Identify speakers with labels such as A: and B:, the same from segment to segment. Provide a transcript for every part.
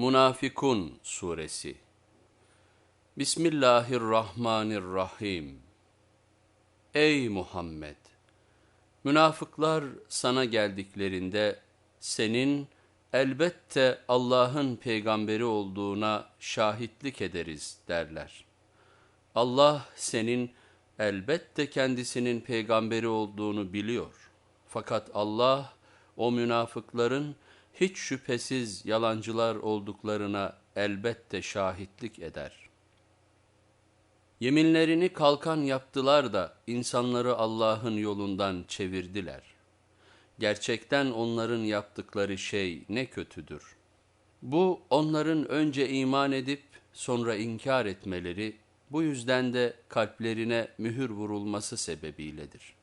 A: Münafikun Suresi Bismillahirrahmanirrahim Ey Muhammed! Münafıklar sana geldiklerinde senin elbette Allah'ın peygamberi olduğuna şahitlik ederiz derler. Allah senin elbette kendisinin peygamberi olduğunu biliyor. Fakat Allah o münafıkların hiç şüphesiz yalancılar olduklarına elbette şahitlik eder. Yeminlerini kalkan yaptılar da insanları Allah'ın yolundan çevirdiler. Gerçekten onların yaptıkları şey ne kötüdür. Bu onların önce iman edip sonra inkar etmeleri, bu yüzden de kalplerine mühür vurulması sebebiyledir.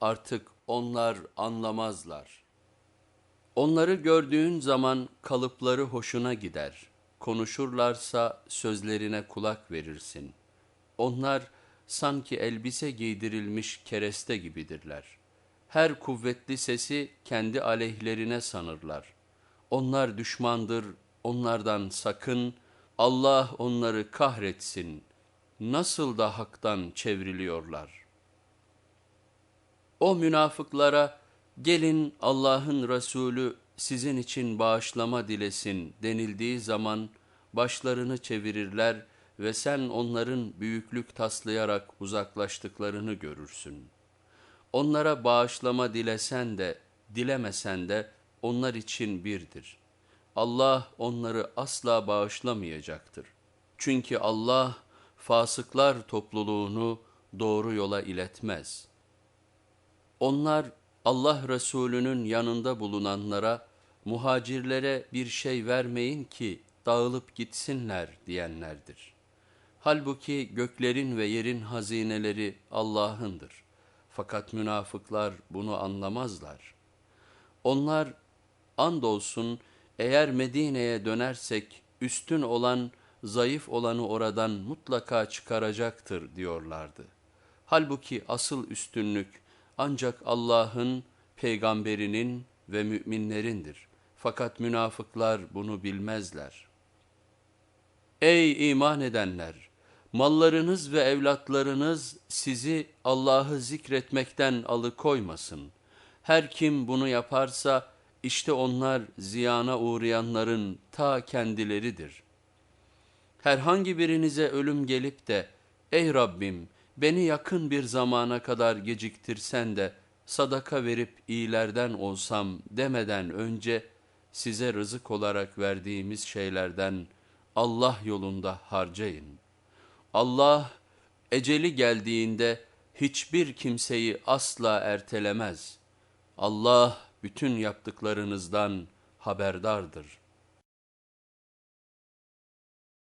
A: Artık onlar anlamazlar. Onları gördüğün zaman kalıpları hoşuna gider. Konuşurlarsa sözlerine kulak verirsin. Onlar sanki elbise giydirilmiş kereste gibidirler. Her kuvvetli sesi kendi aleyhlerine sanırlar. Onlar düşmandır, onlardan sakın, Allah onları kahretsin. Nasıl da haktan çevriliyorlar. O münafıklara, gelin Allah'ın Resulü sizin için bağışlama dilesin denildiği zaman başlarını çevirirler ve sen onların büyüklük taslayarak uzaklaştıklarını görürsün. Onlara bağışlama dilesen de dilemesen de onlar için birdir. Allah onları asla bağışlamayacaktır. Çünkü Allah fasıklar topluluğunu doğru yola iletmez. Onlar Allah Resulü'nün yanında bulunanlara, muhacirlere bir şey vermeyin ki dağılıp gitsinler diyenlerdir. Halbuki göklerin ve yerin hazineleri Allah'ındır. Fakat münafıklar bunu anlamazlar. Onlar andolsun eğer Medine'ye dönersek üstün olan zayıf olanı oradan mutlaka çıkaracaktır diyorlardı. Halbuki asıl üstünlük ancak Allah'ın, peygamberinin ve müminlerindir. Fakat münafıklar bunu bilmezler. Ey iman edenler! Mallarınız ve evlatlarınız sizi Allah'ı zikretmekten alıkoymasın. Her kim bunu yaparsa işte onlar ziyana uğrayanların ta kendileridir. Herhangi birinize ölüm gelip de ey Rabbim beni yakın bir zamana kadar geciktirsen de sadaka verip iyilerden olsam demeden önce size rızık olarak verdiğimiz şeylerden Allah yolunda harcayın. Allah eceli geldiğinde hiçbir kimseyi asla ertelemez. Allah bütün yaptıklarınızdan haberdardır.''